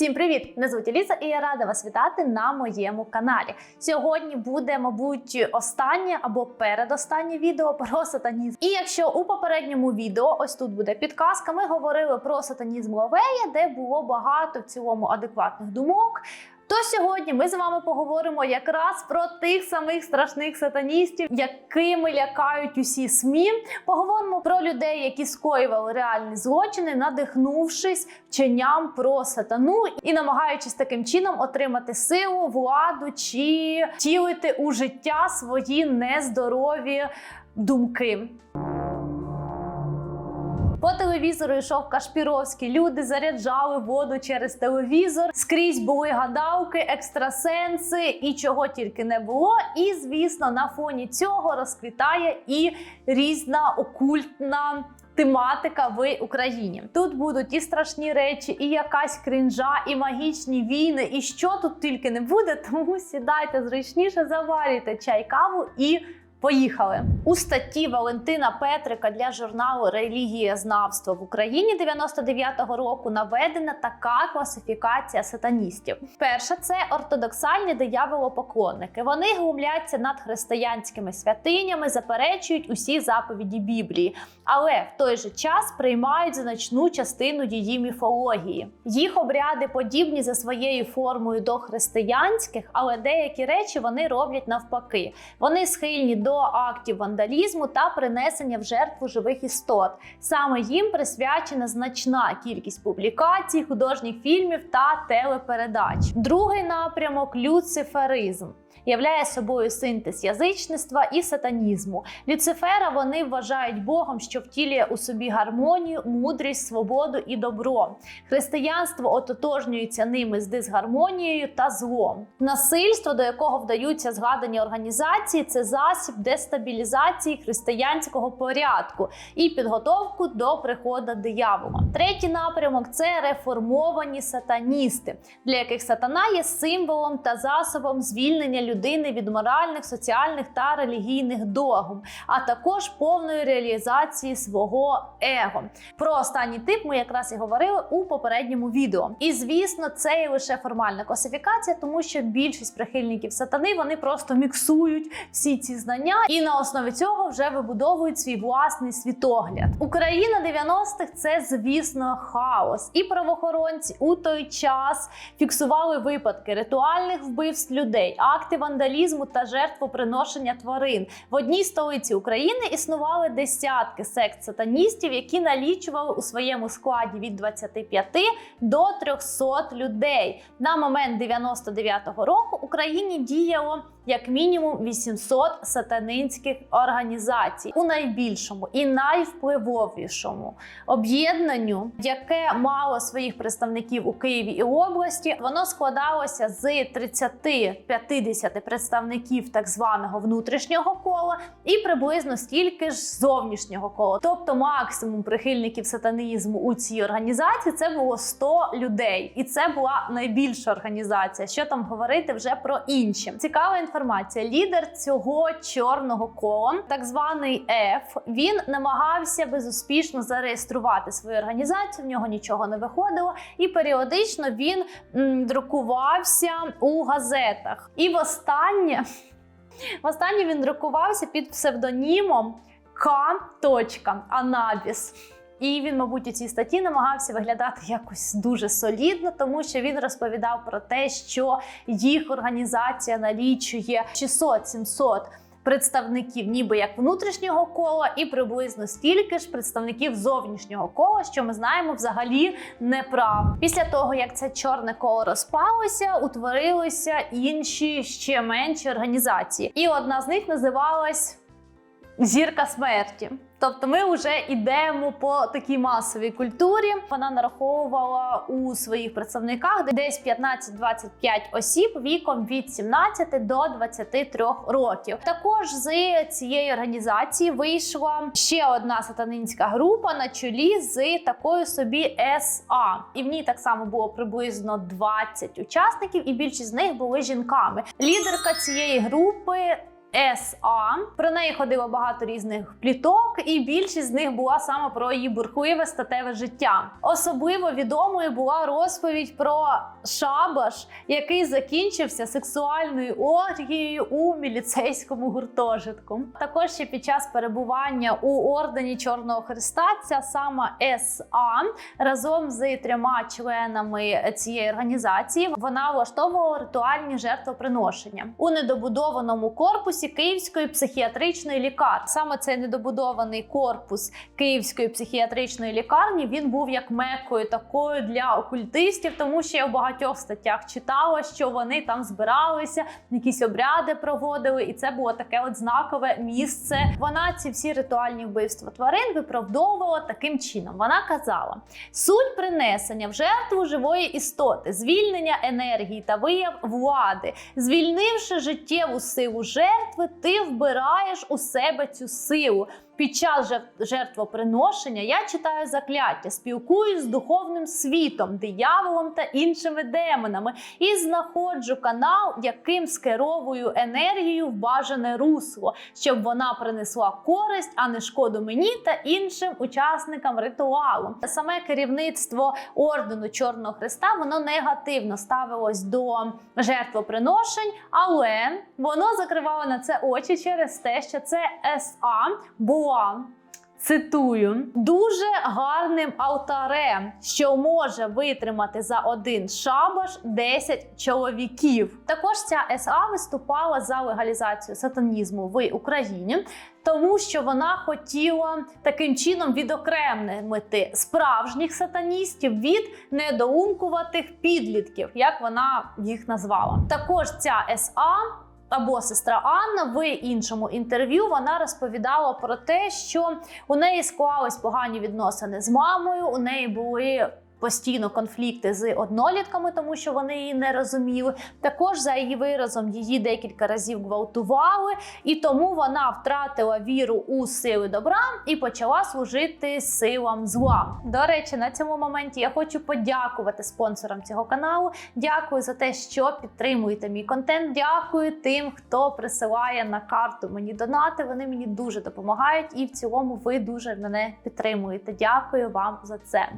Всім привіт! Мене звуть Еліза і я рада вас вітати на моєму каналі. Сьогодні буде, мабуть, останнє або передостаннє відео про сатанізм. І якщо у попередньому відео, ось тут буде підказка, ми говорили про сатанізм Ловея, де було багато в цілому адекватних думок. То сьогодні ми з вами поговоримо якраз про тих самих страшних сатаністів, якими лякають усі СМІ. Поговоримо про людей, які скоювали реальні злочини, надихнувшись вченням про сатану і намагаючись таким чином отримати силу, владу чи втілити у життя свої нездорові думки. По телевізору йшов Кашпіровський. Люди заряджали воду через телевізор. Скрізь були гадалки, екстрасенси і чого тільки не було. І звісно, на фоні цього розквітає і різна окультна. Тематика в Україні тут будуть і страшні речі, і якась крінжа, і магічні війни, і що тут тільки не буде. Тому сідайте зручніше, заварюйте чай, каву і Поїхали у статті Валентина Петрика для журналу Релігієзнавство в Україні 99-го року наведена така класифікація сатаністів. Перша це ортодоксальні дияволопоклонники. Вони глумляться над християнськими святинями, заперечують усі заповіді Біблії, але в той же час приймають значну частину її міфології. Їх обряди подібні за своєю формою до християнських, але деякі речі вони роблять навпаки. Вони схильні до до актів вандалізму та принесення в жертву живих істот. Саме їм присвячена значна кількість публікацій, художніх фільмів та телепередач. Другий напрямок люциферизм являє собою синтез язичництва і сатанізму. Люцифера вони вважають Богом, що втілює у собі гармонію, мудрість, свободу і добро. Християнство ототожнюється ними з дисгармонією та злом. Насильство, до якого вдаються згадані організації, це засіб дестабілізації християнського порядку і підготовку до приходу диявола. Третій напрямок це реформовані сатаністи, для яких сатана є символом та засобом звільнення людини від моральних, соціальних та релігійних догм, а також повної реалізації свого его. Про останній тип ми якраз і говорили у попередньому відео. І звісно, це є лише формальна класифікація, тому що більшість прихильників сатани вони просто міксують всі ці знання і на основі цього вже вибудовують свій власний світогляд. Україна 90-х це, звісно, хаос. І правоохоронці у той час фіксували випадки ритуальних вбивств людей, акти вандалізму та жертвоприношення тварин. В одній столиці України існували десятки сект сатаністів, які налічували у своєму складі від 25 до 300 людей. На момент 99-го року Україні діяло як мінімум 800 сатанинських організацій у найбільшому і найвпливовішому об'єднанню, яке мало своїх представників у Києві і області. Воно складалося з 30-50 представників так званого внутрішнього кола і приблизно стільки ж зовнішнього кола. Тобто максимум прихильників сатанізму у цій організації це було 100 людей, і це була найбільша організація. Що там говорити вже про інші? Цікава інформація. Лідер цього чорного кола, так званий Ф, він намагався безуспішно зареєструвати свою організацію. В нього нічого не виходило, і періодично він м, друкувався у газетах. І востаннє, востаннє він друкувався під псевдонімом К. Анабіс. І він, мабуть, у цій статті намагався виглядати якось дуже солідно, тому що він розповідав про те, що їх організація налічує 600-700 представників, ніби як внутрішнього кола, і приблизно стільки ж представників зовнішнього кола, що ми знаємо взагалі неправда. Після того як це чорне коло розпалося, утворилися інші ще менші організації, і одна з них називалась Зірка смерті. Тобто ми вже йдемо по такій масовій культурі. Вона нараховувала у своїх представниках десь 15-25 осіб віком від 17 до 23 років. Також з цієї організації вийшла ще одна сатанинська група на чолі з такою собі СА, і в ній так само було приблизно 20 учасників, і більшість з них були жінками. Лідерка цієї групи СА. Про неї ходило багато різних пліток, і більшість з них була саме про її бурхливе статеве життя. Особливо відомою була розповідь про шабаш, який закінчився сексуальною оргією у міліцейському гуртожитку. Також ще під час перебування у ордені Чорного Христа ця сама СА разом з трьома членами цієї організації вона влаштовувала ритуальні жертвоприношення у недобудованому корпусі Київської психіатричної лікарні. Саме цей недобудований корпус Київської психіатричної лікарні він був як мекою такою для окультистів, тому що я в багатьох статтях читала, що вони там збиралися, якісь обряди проводили, і це було таке от знакове місце. Вона ці всі ритуальні вбивства тварин виправдовувала таким чином. Вона казала: суть принесення в жертву живої істоти, звільнення енергії та вияв влади, звільнивши життєву силу жертви, ти вбираєш у себе цю силу. Під час жертвоприношення я читаю закляття, спілкуюсь з духовним світом, дияволом та іншими демонами і знаходжу канал, яким скеровую енергію в бажане русло, щоб вона принесла користь, а не шкоду мені та іншим учасникам ритуалу. Саме керівництво ордену Чорного Христа воно негативно ставилось до жертвоприношень, але воно закривало на це очі через те, що це СА була. Цитую, дуже гарним алтарем, що може витримати за один шабаш 10 чоловіків. Також ця СА виступала за легалізацію сатанізму в Україні, тому що вона хотіла таким чином відокремити справжніх сатаністів від недоумкуватих підлітків, як вона їх назвала. Також ця СА або сестра Анна в іншому інтерв'ю вона розповідала про те, що у неї склались погані відносини з мамою. У неї були постійно конфлікти з однолітками, тому що вони її не розуміли. Також за її виразом її декілька разів гвалтували, і тому вона втратила віру у сили добра і почала служити силам зла. До речі, на цьому моменті я хочу подякувати спонсорам цього каналу. Дякую за те, що підтримуєте мій контент. Дякую тим, хто присилає на карту мені донати. Вони мені дуже допомагають, і в цілому ви дуже мене підтримуєте. Дякую вам за це.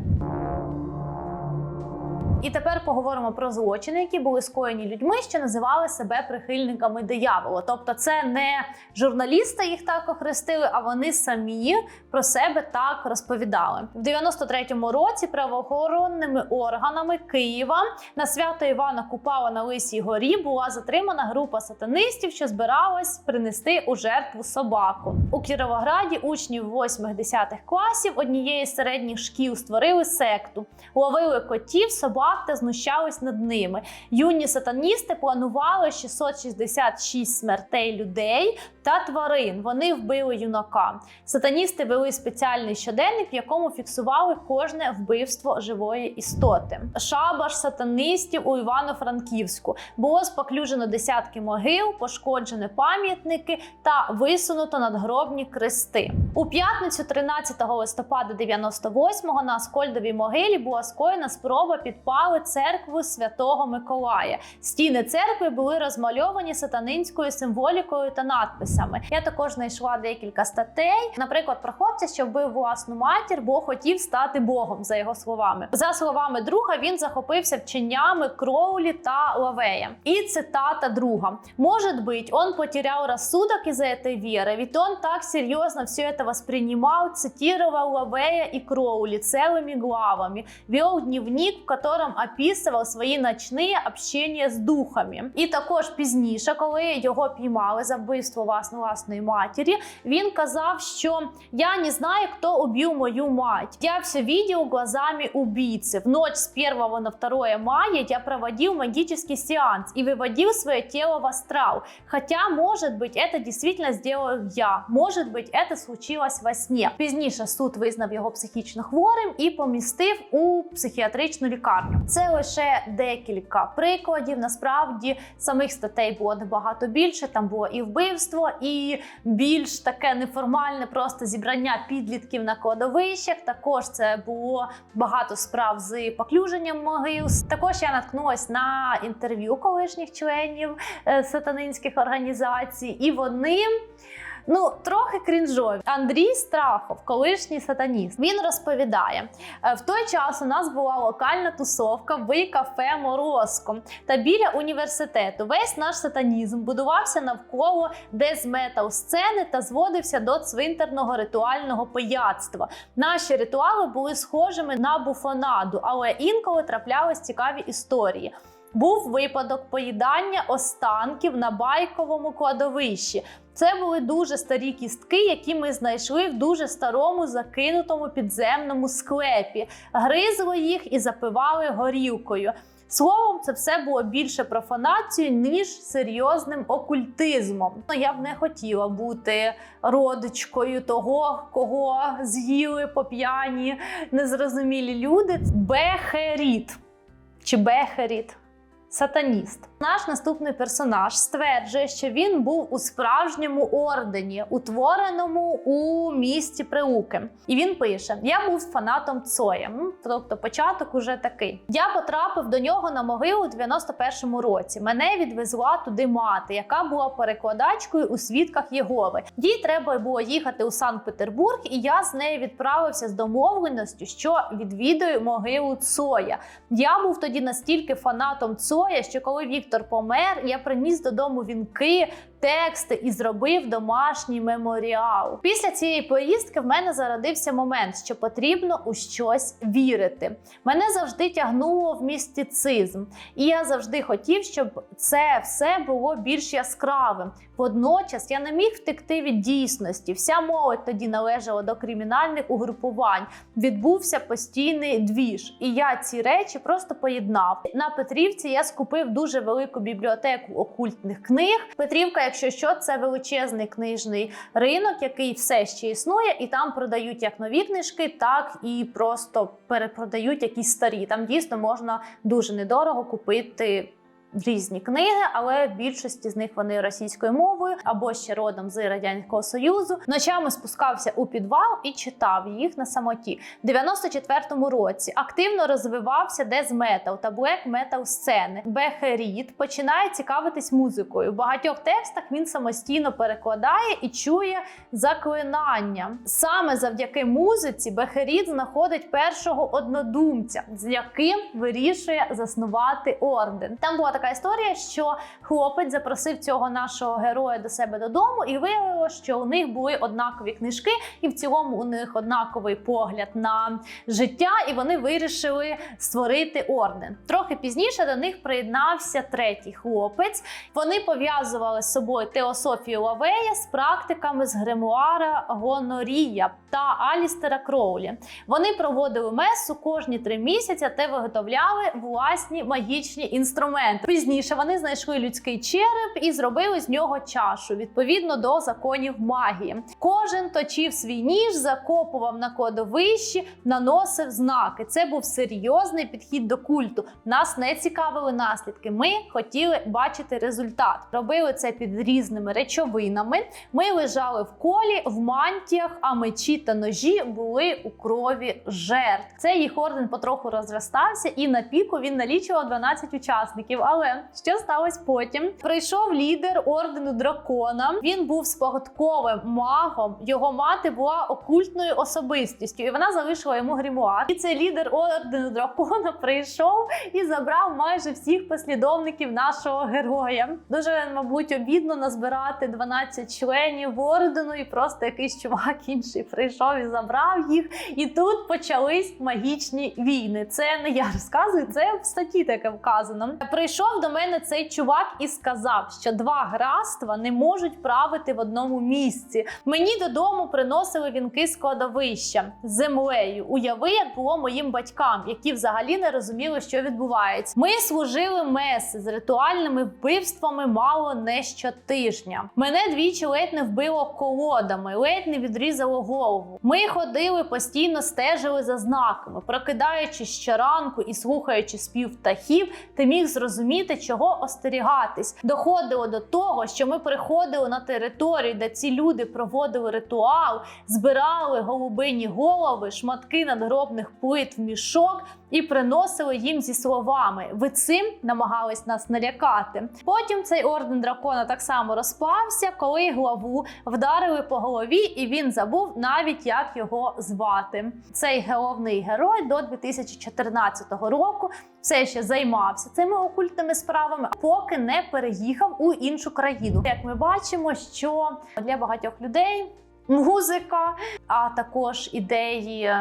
І тепер поговоримо про злочини, які були скоєні людьми, що називали себе прихильниками диявола. Тобто, це не журналісти їх так охрестили, а вони самі про себе так розповідали. В 93-му році правоохоронними органами Києва на свято Івана Купала на Лисій горі була затримана група сатанистів, що збиралась принести у жертву собаку. У Кіровограді учнів 8-10 класів однієї з середніх шкіл створили секту, ловили котів, собак та знущались над ними. Юні сатаністи планували 666 смертей людей та тварин. Вони вбили юнака. Сатаністи вели спеціальний щоденник, в якому фіксували кожне вбивство живої істоти. Шабаш сатанистів у Івано-Франківську було споклюжено десятки могил, пошкоджені пам'ятники та висунуто надгробні крести. У п'ятницю, 13 листопада 98-го на Аскольдовій могилі була скоєна спроба підпали церкву Святого Миколая. Стіни церкви були розмальовані сатанинською символікою та надписами. Я також знайшла декілька статей, наприклад, про хлопця, що вбив власну матір, бо хотів стати Богом, за його словами. За словами друга, він захопився вченнями Кроулі та Лавея. І цитата друга: Может быть, он потерял рассудок из-за этой веры, ведь он так серьезно все это воспринимал, цитировал Лавея и Кроули целыми главами, вел дневник, в котором описував свої ночні общення з духами. І також пізніше, коли його піймали за вбивство власне власної матері, він казав, що я не знаю, хто убив мою мать. Я все видел глазами убийцы. В ночь с 1 на 2 мая я проводил магический сеанс и выводил свое тело в астрал. Хотя, может быть, это действительно сделал я. Может быть, это случилось случилось во сні. Пізніше суд визнав його психічно хворим і помістив у психіатричну лікарню. Це лише декілька прикладів. Насправді самих статей було набагато більше. Там було і вбивство, і більш таке неформальне, просто зібрання підлітків на кладовищах. Також це було багато справ з поклюженням могил. Також я наткнулась на інтерв'ю колишніх членів е, сатанинських організацій, і вони. Ну, трохи крінжові. Андрій Страхов, колишній сатаніст, він розповідає: «Е, в той час у нас була локальна тусовка в кафе Морозко. Та біля університету весь наш сатанізм будувався навколо дезметал сцени та зводився до цвинтарного ритуального пияцтва. Наші ритуали були схожими на буфонаду, але інколи траплялись цікаві історії. Був випадок поїдання останків на байковому кладовищі. Це були дуже старі кістки, які ми знайшли в дуже старому закинутому підземному склепі. Гризли їх і запивали горілкою. Словом, це все було більше профанацією, ніж серйозним окультизмом. Ну, я б не хотіла бути родичкою того, кого з'їли по п'яні незрозумілі люди. Бехеріт чи Бехеріт. Сатаніст. Наш наступний персонаж стверджує, що він був у справжньому ордені, утвореному у місті Приуки. І він пише: Я був фанатом Цоя. Тобто початок уже такий. Я потрапив до нього на могилу у 91-му році. Мене відвезла туди мати, яка була перекладачкою у свідках Єгови. Їй треба було їхати у Санкт-Петербург, і я з нею відправився з домовленістю, що відвідаю могилу Цоя. Я був тоді настільки фанатом Цоя, що коли Віктор помер, я приніс додому вінки, тексти і зробив домашній меморіал. Після цієї поїздки в мене зародився момент, що потрібно у щось вірити. Мене завжди тягнуло в містицизм, і я завжди хотів, щоб це все було більш яскравим. Водночас я не міг втекти від дійсності. Вся молодь тоді належала до кримінальних угрупувань. Відбувся постійний двіж, і я ці речі просто поєднав. На Петрівці я скупив дуже велику бібліотеку окультних книг. Петрівка, якщо що, це величезний книжний ринок, який все ще існує, і там продають як нові книжки, так і просто перепродають якісь старі. Там дійсно можна дуже недорого купити. Різні книги, але більшості з них вони російською мовою або ще родом з радянського союзу. Ночами спускався у підвал і читав їх на самоті. В 94-му році активно розвивався дезметал та блек метал сцени. Бехеріт починає цікавитись музикою. В багатьох текстах він самостійно перекладає і чує заклинання. Саме завдяки музиці Бехеріт знаходить першого однодумця, з яким вирішує заснувати орден. Там була така історія, що хлопець запросив цього нашого героя до себе додому, і виявилося, що у них були однакові книжки, і в цілому у них однаковий погляд на життя, і вони вирішили створити орден. Трохи пізніше до них приєднався третій хлопець. Вони пов'язували з собою теософію Лавея з практиками з гримуара Гонорія та Алістера Кроулі. Вони проводили месу кожні три місяці та виготовляли власні магічні інструменти. Пізніше вони знайшли людський череп і зробили з нього чашу відповідно до законів магії. Кожен точив свій ніж, закопував на кладовищі, наносив знаки. Це був серйозний підхід до культу. Нас не цікавили наслідки. Ми хотіли бачити результат. Робили це під різними речовинами. Ми лежали в колі, в мантіях, а мечі та ножі були у крові жертв. Цей їх орден потроху розростався, і на піку він налічував 12 учасників. Але що сталося потім? Прийшов лідер ордену дракона. Він був спогадковим магом. Його мати була окультною особистістю, і вона залишила йому грімуар. І цей лідер ордену дракона прийшов і забрав майже всіх послідовників нашого героя. Дуже, мабуть, обідно назбирати 12 членів ордену, і просто якийсь чувак інший прийшов і забрав їх. І тут почались магічні війни. Це не я розказую, це в статті таке вказано. Прийшов Прийшов до мене цей чувак і сказав, що два графства не можуть правити в одному місці. Мені додому приносили вінки з кладовища землею. Уяви, як було моїм батькам, які взагалі не розуміли, що відбувається. Ми служили меси з ритуальними вбивствами мало не щотижня. Мене двічі ледь не вбило колодами, ледь не відрізало голову. Ми ходили постійно стежили за знаками, прокидаючись щоранку і слухаючи спів птахів, ти міг зрозуміти, чого остерігатись. Доходило до того, що ми приходили на територію, де ці люди проводили ритуал, збирали голубині голови, шматки надгробних плит в мішок і приносили їм зі словами: ви цим намагались нас налякати. Потім цей орден дракона так само розпався, коли главу вдарили по голові, і він забув навіть як його звати. Цей головний герой до 2014 року все ще займався цими окультними справами, поки не переїхав у іншу країну. Як ми бачимо, що для багатьох людей музика, а також ідеї.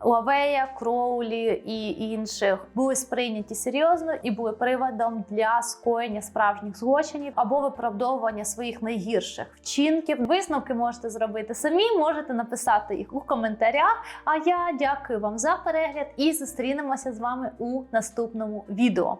Лавея, Кроулі і інших були сприйняті серйозно і були приводом для скоєння справжніх злочинів або виправдовування своїх найгірших вчинків. Висновки можете зробити самі, можете написати їх у коментарях. А я дякую вам за перегляд і зустрінемося з вами у наступному відео.